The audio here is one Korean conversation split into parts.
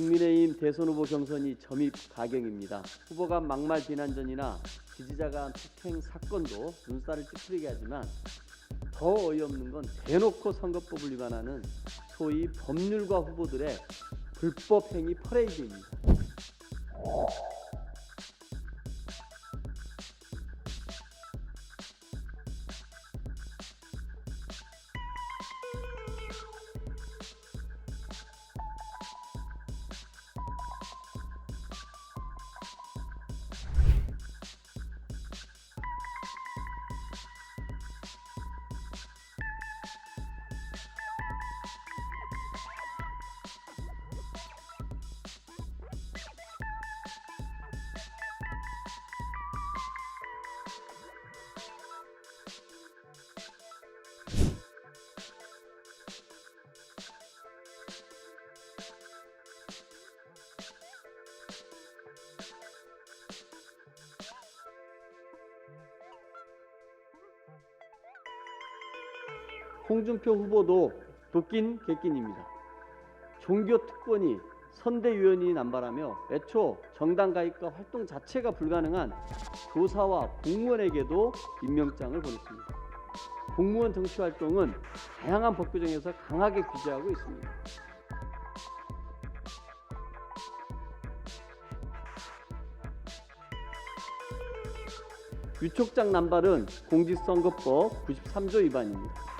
국민의힘 대선 후보 경선이 점입 가경입니다. 후보 간 막말 비난전이나 지지자 간 폭행 사건도 눈살을 찌푸리게 하지만 더 어이없는 건 대놓고 선거법을 위반하는 소위 법률가 후보들의 불법 행위 퍼레이드입니다. 홍준표 후보도 도낀 객낀입니다. 종교 특권이 선대위원이 남발하며 애초 정당 가입과 활동 자체가 불가능한 교사와 공무원에게도 임명장을 보냈습니다. 공무원 정치 활동은 다양한 법 규정에서 강하게 규제하고 있습니다. 유촉장 남발은 공직선거법 93조 위반입니다.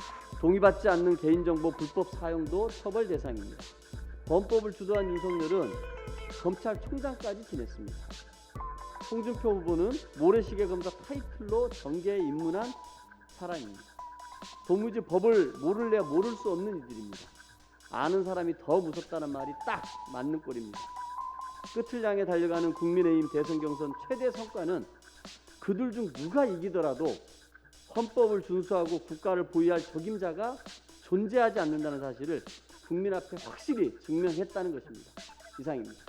동의받지 않는 개인정보 불법 사용도 처벌 대상입니다. 범법을 주도한 윤석열은 검찰총장까지 지냈습니다. 홍준표 후보는 모래시계 검사 타이틀로 정계에 입문한 사람입니다. 도무지 법을 모를래야 모를 수 없는 이들입니다. 아는 사람이 더 무섭다는 말이 딱 맞는 꼴입니다. 끝을 향해 달려가는 국민의힘 대선 경선 최대 성과는 그들 중 누가 이기더라도 헌법을 준수하고 국가를 보유할 적임자가 존재하지 않는다는 사실을 국민 앞에 확실히 증명했다는 것입니다. 이상입니다.